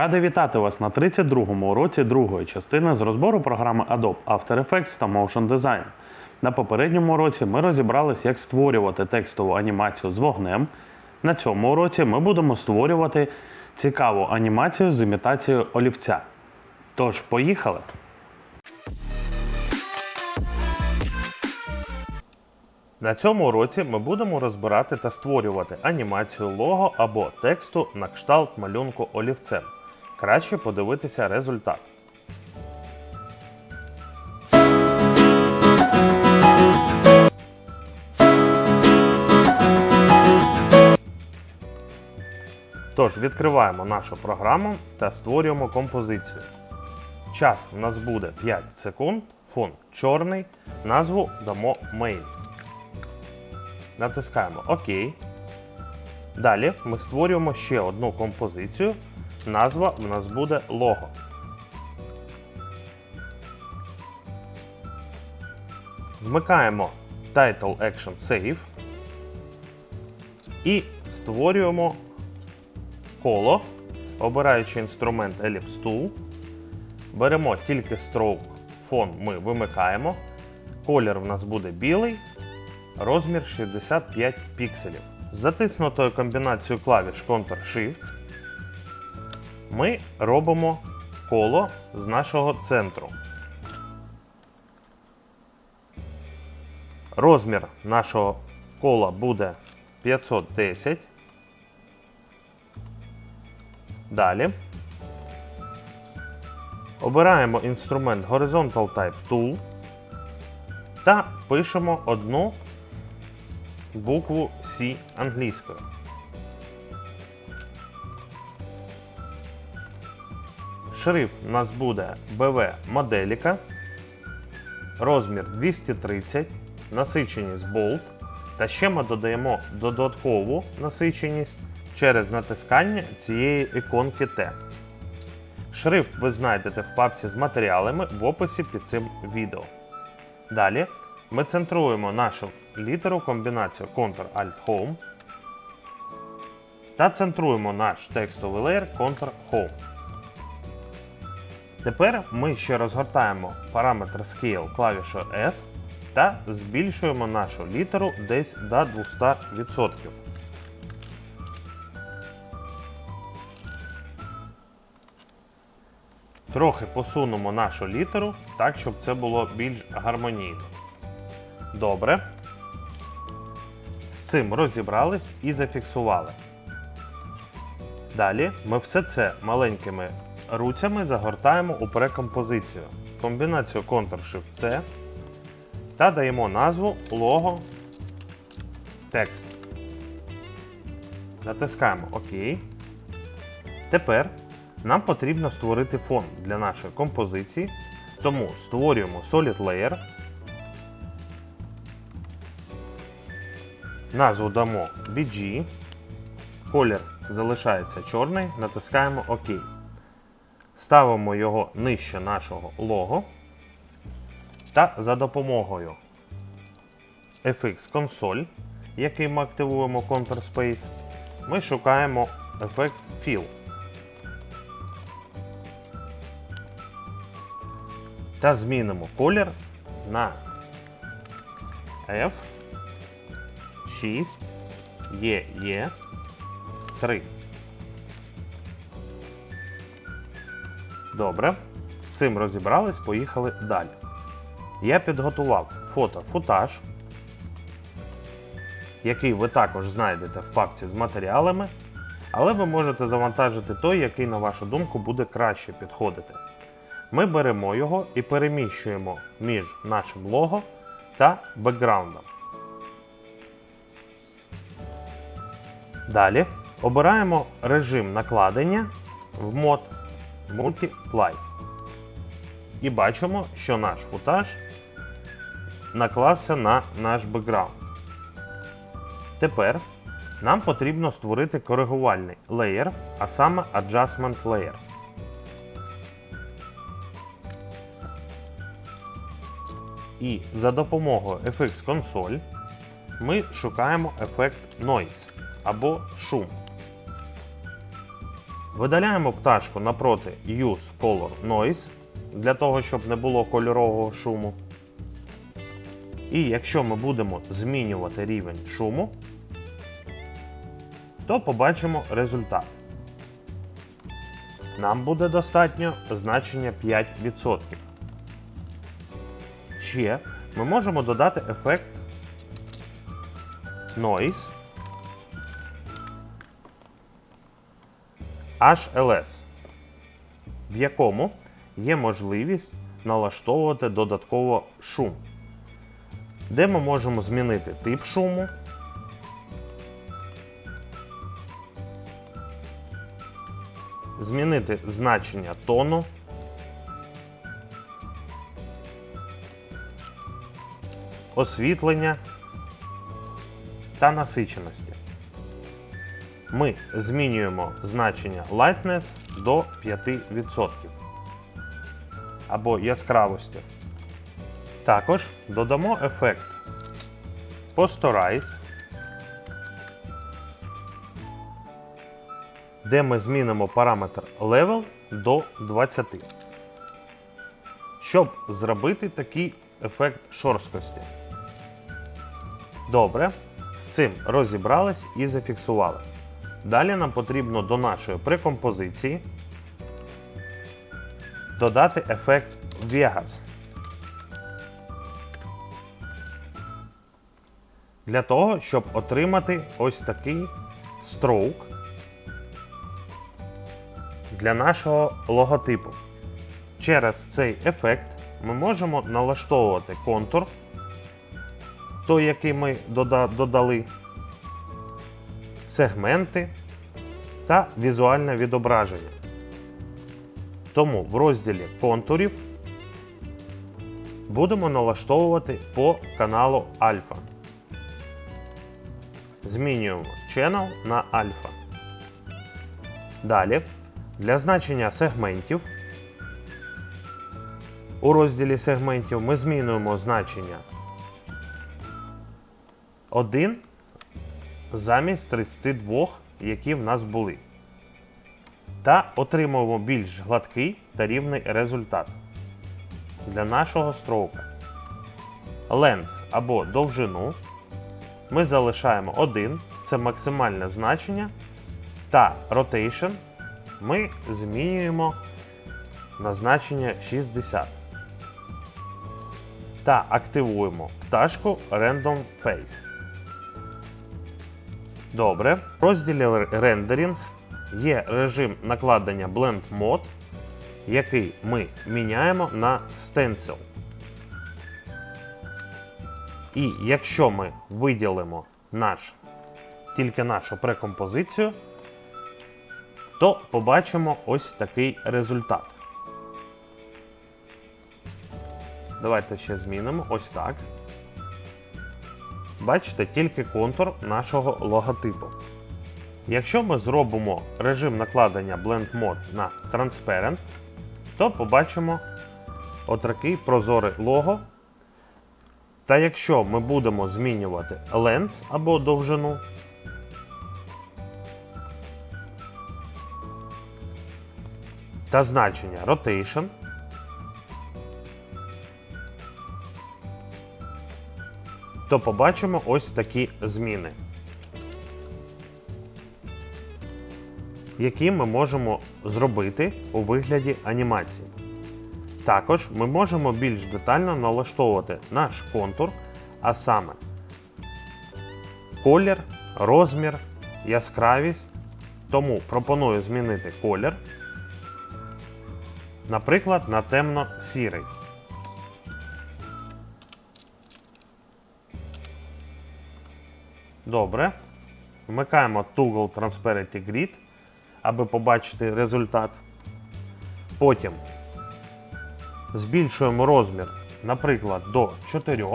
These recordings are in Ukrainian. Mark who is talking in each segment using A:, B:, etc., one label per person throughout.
A: Радий вітати вас на 32-му уроці другої частини з розбору програми Adobe After Effects та Motion Design. На попередньому уроці ми розібрались, як створювати текстову анімацію з вогнем. На цьому уроці ми будемо створювати цікаву анімацію з імітацією олівця. Тож, поїхали! На цьому уроці ми будемо розбирати та створювати анімацію лого або тексту на кшталт малюнку олівцем. Краще подивитися результат. Тож відкриваємо нашу програму та створюємо композицію. Час у нас буде 5 секунд, фон чорний, назву дамо main. Натискаємо ОК. Далі ми створюємо ще одну композицію. Назва в нас буде лого. Вмикаємо Title Action Save і створюємо коло, обираючи інструмент Ellipse Tool. Беремо тільки Stroke, фон ми вимикаємо. Колір в нас буде білий, розмір 65 пікселів. Затиснутою комбінацією клавіш Ctrl-Shift ми робимо коло з нашого центру. Розмір нашого кола буде 510. Далі обираємо інструмент Horizontal Type Tool та пишемо одну букву C англійською. Шрифт у нас буде BV моделіка, розмір 230, насиченість Bold. Та ще ми додаємо додаткову насиченість через натискання цієї іконки T. Шрифт ви знайдете в папці з матеріалами в описі під цим відео. Далі ми центруємо нашу літеру комбінацію Ctrl-Alt-Home та центруємо наш текстовий леєр Ctrl-Home. Тепер ми ще розгортаємо параметр Scale клавішою S та збільшуємо нашу літеру десь до 200%. Трохи посунемо нашу літеру так, щоб це було більш гармонійно. Добре. З цим розібрались і зафіксували. Далі ми все це маленькими руцями загортаємо у прекомпозицію. Комбінацію Ctrl-Shift-C та даємо назву лого текст. Натискаємо ОК. Тепер нам потрібно створити фон для нашої композиції, тому створюємо Solid Layer. Назву дамо BG. Колір залишається чорний, натискаємо ОК. Ставимо його нижче нашого лого. Та за допомогою FX Console, який ми активуємо Ctrl Space, ми шукаємо ефект Fill. Та змінимо колір на F 6 EE 3. Добре. З цим розібрались, поїхали далі. Я підготував фото-футаж, який ви також знайдете в папці з матеріалами, але ви можете завантажити той, який, на вашу думку, буде краще підходити. Ми беремо його і переміщуємо між нашим лого та бекграундом. Далі обираємо режим накладення в мод Multiply. І бачимо, що наш футаж наклався на наш бекграунд. Тепер нам потрібно створити коригувальний леєр, а саме Adjustment Layer. І за допомогою FX Console ми шукаємо ефект Noise або шум. Видаляємо пташку напроти Use Color Noise для того, щоб не було кольорового шуму. І якщо ми будемо змінювати рівень шуму, то побачимо результат. Нам буде достатньо значення 5%. Ще ми можемо додати ефект Noise HLS, в якому є можливість налаштовувати додатково шум, де ми можемо змінити тип шуму. Змінити значення тону. Освітлення та насиченості. Ми змінюємо значення lightness до 5% або яскравості. Також додамо ефект Posterize, де ми змінимо параметр Level до 20, щоб зробити такий ефект шорсткості. Добре, з цим розібрались і зафіксували. Далі нам потрібно до нашої прекомпозиції додати ефект Vegas. Для того, щоб отримати ось такий строук для нашого логотипу. Через цей ефект ми можемо налаштовувати контур, той, який ми додали, сегменти та візуальне відображення. Тому в розділі контурів будемо налаштовувати по каналу Альфа. Змінюємо Channel на Альфа. Далі для значення сегментів у розділі сегментів ми змінюємо значення 1 замість 32, які в нас були. Та отримуємо більш гладкий та рівний результат для нашого строука. Ленс або довжину ми залишаємо 1, це максимальне значення. Та rotation ми змінюємо на значення 60. Та активуємо пташку Random Face. Добре. В розділі Rendering є режим накладення Blend Mode, який ми міняємо на Stencil. І якщо ми виділимо наш, тільки нашу прекомпозицію, то побачимо ось такий результат. Давайте ще змінимо ось так. Бачите тільки контур нашого логотипу. Якщо ми зробимо режим накладення Blend Mode на Transparent, то побачимо отакий прозорий лого. Та якщо ми будемо змінювати Lens або довжину, та значення Rotation, то побачимо ось такі зміни, які ми можемо зробити у вигляді анімації. Також ми можемо більш детально налаштовувати наш контур, а саме колір, розмір, яскравість. Тому пропоную змінити колір, наприклад, на темно-сірий. Добре. Вмикаємо Toggle Transparency Grid, аби побачити результат. Потім збільшуємо розмір, наприклад, до 4.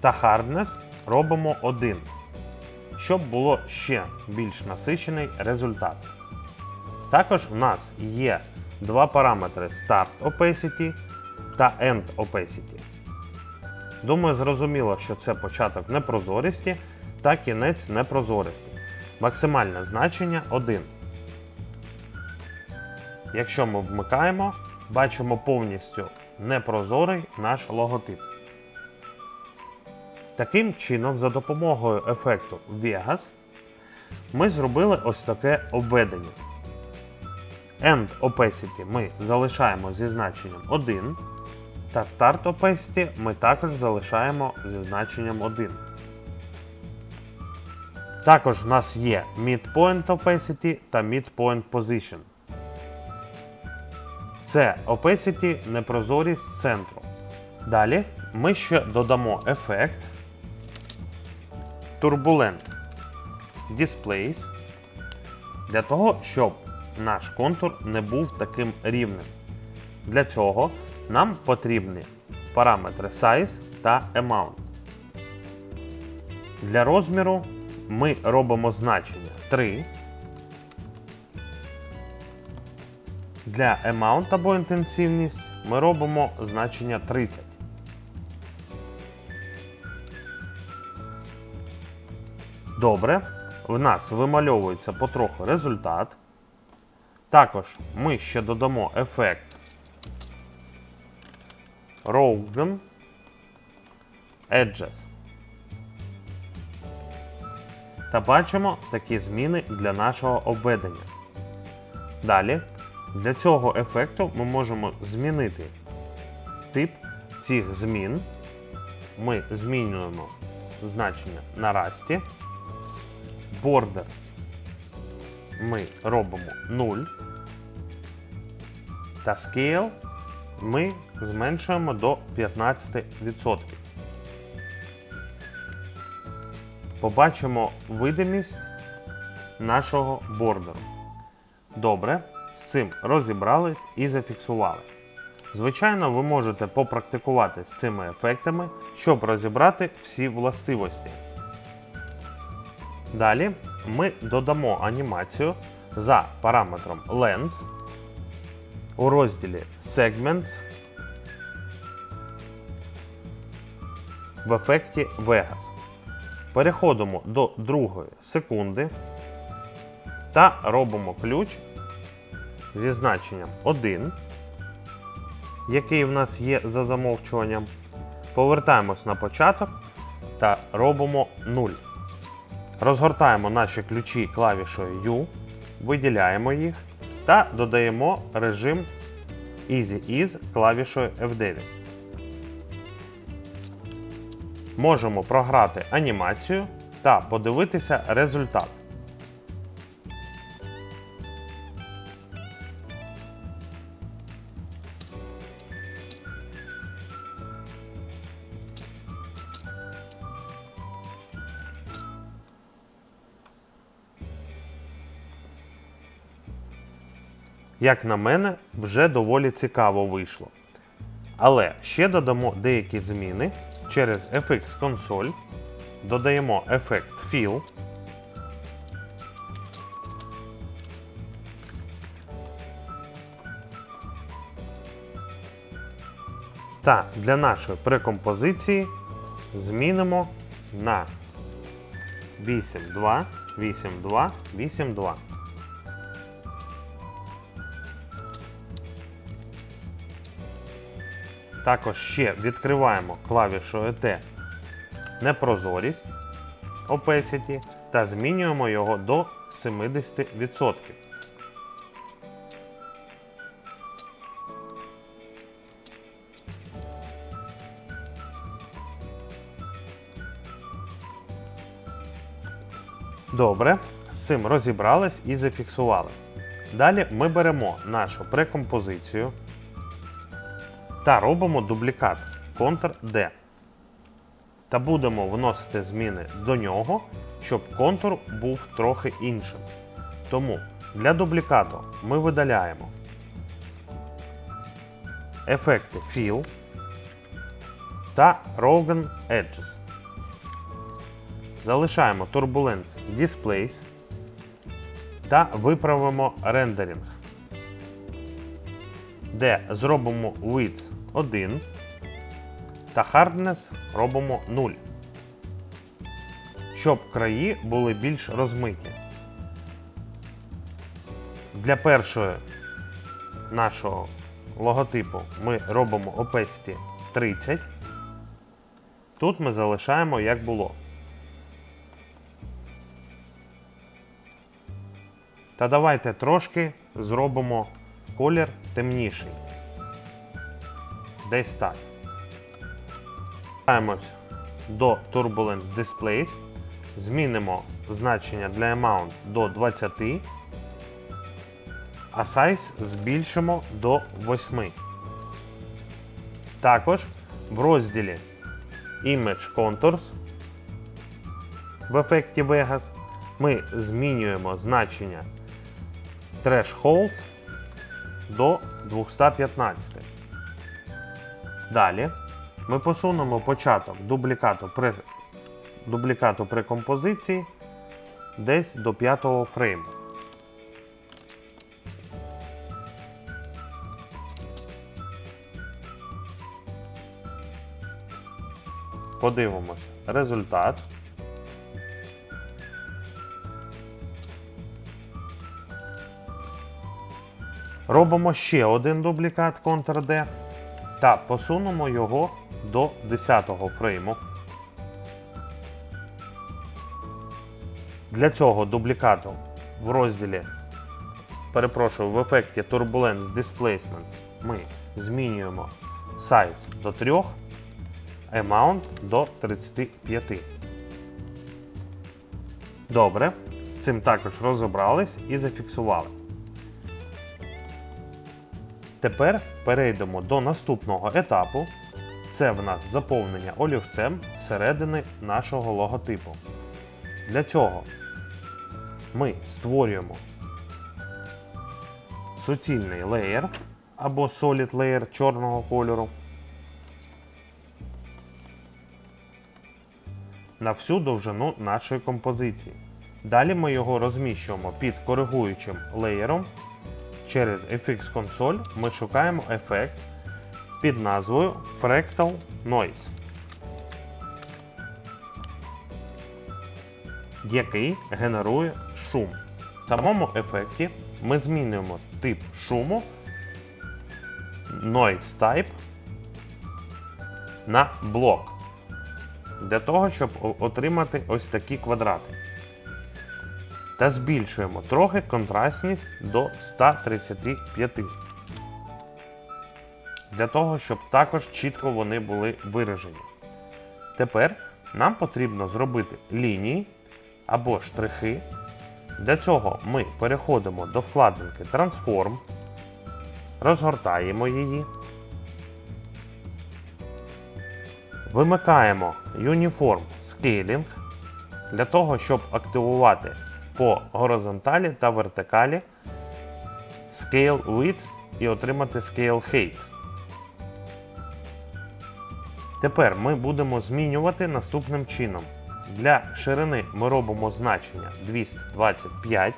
A: Та Hardness робимо 1, щоб було ще більш насичений результат. Також в нас є два параметри Start Opacity та End Opacity. Думаю, зрозуміло, що це початок непрозорості та кінець непрозорості. Максимальне значення 1. Якщо ми вмикаємо, бачимо повністю непрозорий наш логотип. Таким чином, за допомогою ефекту Vegas, ми зробили ось таке обведення. End Opacity ми залишаємо зі значенням 1, та Start Opacity ми також залишаємо зі значенням 1. Також в нас є Midpoint Opacity та Midpoint Position. Це Opacity непрозорість центру. Далі ми ще додамо ефект Turbulent Displace для того, щоб наш контур не був таким рівним. Для цього нам потрібні параметри Size та Amount. Для розміру ми робимо значення 3. Для Amount або інтенсивність ми робимо значення 30. Добре, в нас вимальовується потроху результат. Також ми ще додамо ефект Rogan Edges. Та бачимо такі зміни для нашого обведення. Далі, для цього ефекту ми можемо змінити тип цих змін. Ми змінюємо значення на расті. Бордер ми робимо 0. Та scale ми зменшуємо до 15%. Побачимо видимість нашого бордеру. Добре, з цим розібрались і зафіксували. Звичайно, ви можете попрактикувати з цими ефектами, щоб розібрати всі властивості. Далі ми додамо анімацію за параметром Lens у розділі Segments в ефекті Vegas. Переходимо до другої секунди та робимо ключ зі значенням 1, який в нас є за замовчуванням. Повертаємось на початок та робимо 0. Розгортаємо наші ключі клавішою U, виділяємо їх та додаємо режим Easy Ease клавішою F9. Можемо програти анімацію та подивитися результат. Як на мене, вже доволі цікаво вийшло. Але ще додамо деякі зміни через FX Console, додаємо ефект Fill. Та для нашої прекомпозиції змінимо на 8.2, 8.2, 8.2. Також ще відкриваємо клавішою T непрозорість Opacity та змінюємо його до 70%. Добре, з цим розібрались і зафіксували. Далі ми беремо нашу прекомпозицію та робимо дублікат Ctrl-D. Та будемо вносити зміни до нього, щоб контур був трохи іншим. Тому для дублікату ми видаляємо ефекти Fill та Rogan Edges. Залишаємо Turbulence Displace та виправимо рендеринг де зробимо width 1 та hardness робимо 0. Щоб краї були більш розмиті. Для першого нашого логотипу ми робимо opacity 30. Тут ми залишаємо як було. Та давайте трошки зробимо колір темніший. Десь так. Повертаємось до Turbulence Displays. Змінимо значення для Amount до 20, а Size збільшимо до 8. Також в розділі Image Contours в ефекті Vegas ми змінюємо значення Threshold до 215. Далі ми посунемо початок дублікату при, дублікату при композиції десь до 5 фрейму. Подивимось результат. Робимо ще один дублікат Ctrl-D та посунемо його до 10-го фрейму. Для цього дублікату в розділі, перепрошую, в ефекті Turbulence Displacement ми змінюємо Size до 3, Amount до 35. Добре, з цим також розібрались і зафіксували. Тепер перейдемо до наступного етапу. Це в нас заповнення олівцем середини нашого логотипу. Для цього ми створюємо суцільний леєр або Solid Layer чорного кольору. На всю довжину нашої композиції. Далі ми його розміщуємо під коригуючим леєром. Через FX консоль ми шукаємо ефект під назвою Fractal Noise, який генерує шум. В самому ефекті ми змінюємо тип шуму Noise Type на блок. Для того, щоб отримати ось такі квадрати. Та збільшуємо трохи контрастність до 135. Для того, щоб також чітко вони були виражені. Тепер нам потрібно зробити лінії або штрихи. Для цього ми переходимо до вкладинки Transform, розгортаємо її, вимикаємо Uniform Scaling для того, щоб активувати по горизонталі та вертикалі Scale Width і отримати Scale Height. Тепер ми будемо змінювати наступним чином. Для ширини ми робимо значення 225.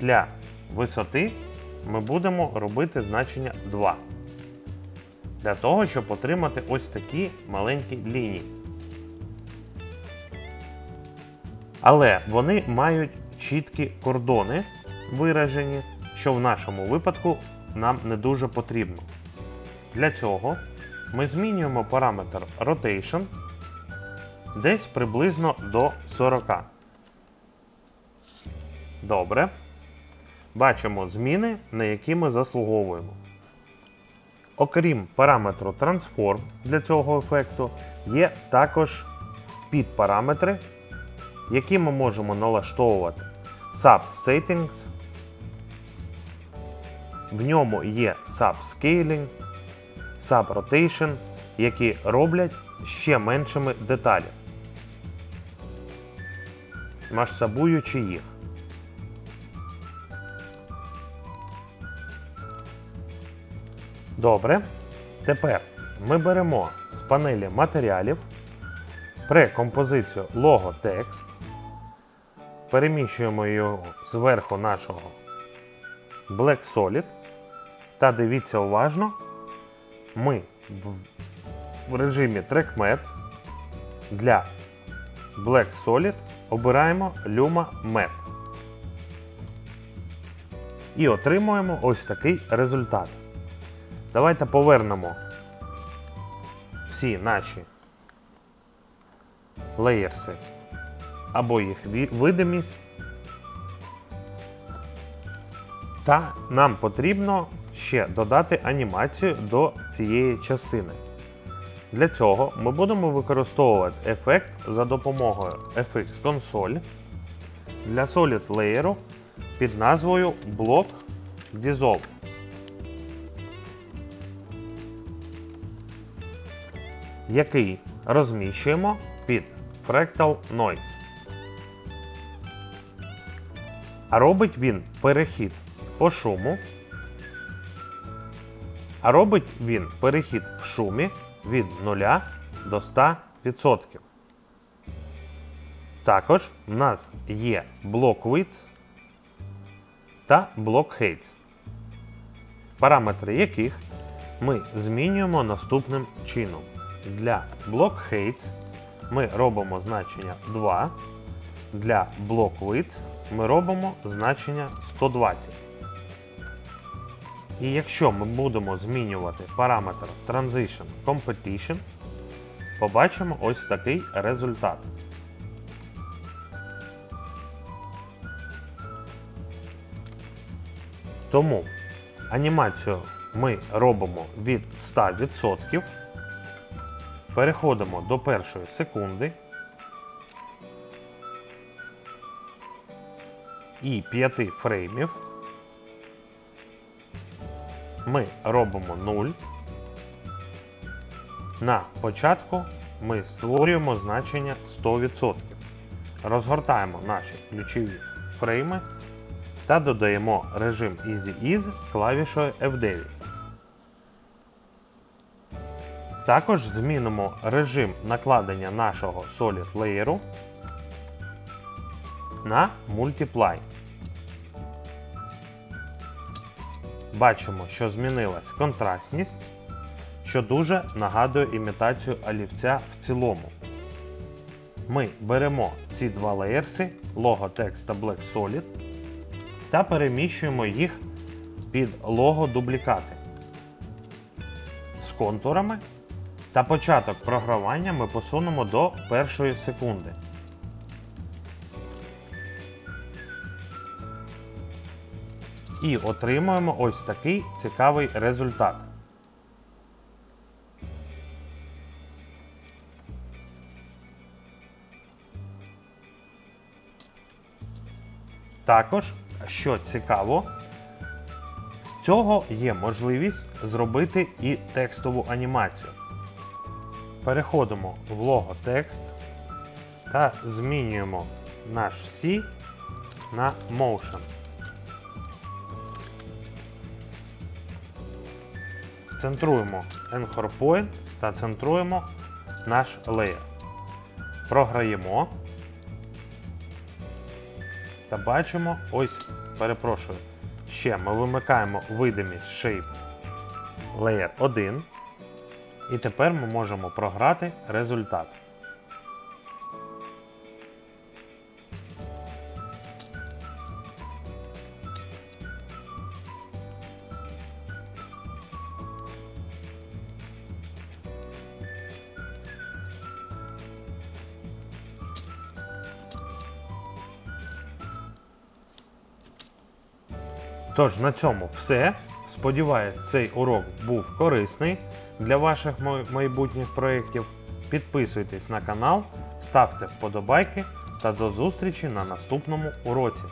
A: Для висоти ми будемо робити значення 2. Для того, щоб отримати ось такі маленькі лінії. Але вони мають чіткі кордони виражені, що в нашому випадку нам не дуже потрібно. Для цього ми змінюємо параметр Rotation десь приблизно до 40. Добре. Бачимо зміни, на які ми заслуговуємо. Окрім параметру Transform для цього ефекту, є також підпараметри, які ми можемо налаштовувати Sub Settings. В ньому є Sub Scaling, Sub Rotation, які роблять ще меншими деталі, масштабуючи їх. Добре. Тепер ми беремо з панелі матеріалів прекомпозицію Logo Text, переміщуємо його зверху нашого Black Solid та дивіться уважно, ми в, режимі TrackMat для Black Solid обираємо Luma Matte. І отримуємо ось такий результат. Давайте повернемо всі наші леєрси або їх видимість. Та нам потрібно ще додати анімацію до цієї частини. Для цього ми будемо використовувати ефект за допомогою FX Console для Solid Layer під назвою Block Dissolve. який розміщуємо під Fractal Noise. А робить він перехід по шуму. А робить він перехід в шумі від 0 до 100%. Також в нас є блок Width та блок Heights, параметри яких ми змінюємо наступним чином. Для блок Heights ми робимо значення 2, для блок Width ми робимо значення 120. І якщо ми будемо змінювати параметр Transition Competition, побачимо ось такий результат. Тому анімацію ми робимо від 100%. Переходимо до першої секунди. І 5 фреймів. Ми робимо 0. На початку ми створюємо значення 100%. Розгортаємо наші ключові фрейми та додаємо режим Easy Ease клавішою F9. Також змінимо режим накладення нашого Solid Layer на Multiply. Бачимо, що змінилась контрастність, що дуже нагадує імітацію олівця в цілому. Ми беремо ці два леєрси Logotexts та Black Solid та переміщуємо їх під лого дублікати з контурами та початок програвання ми посунемо до першої секунди. І отримуємо ось такий цікавий результат. Також, що цікаво, з цього є можливість зробити і текстову анімацію. Переходимо в лого текст та змінюємо наш C на Motion. Центруємо Anchor Point та центруємо наш леєр. Програємо та бачимо, ось, перепрошую, ще ми вимикаємо видимість Shape Layer 1. І тепер ми можемо програти результат. Тож на цьому все. Сподіваюсь, цей урок був корисний для ваших майбутніх проєктів. Підписуйтесь на канал, ставте вподобайки та до зустрічі на наступному уроці.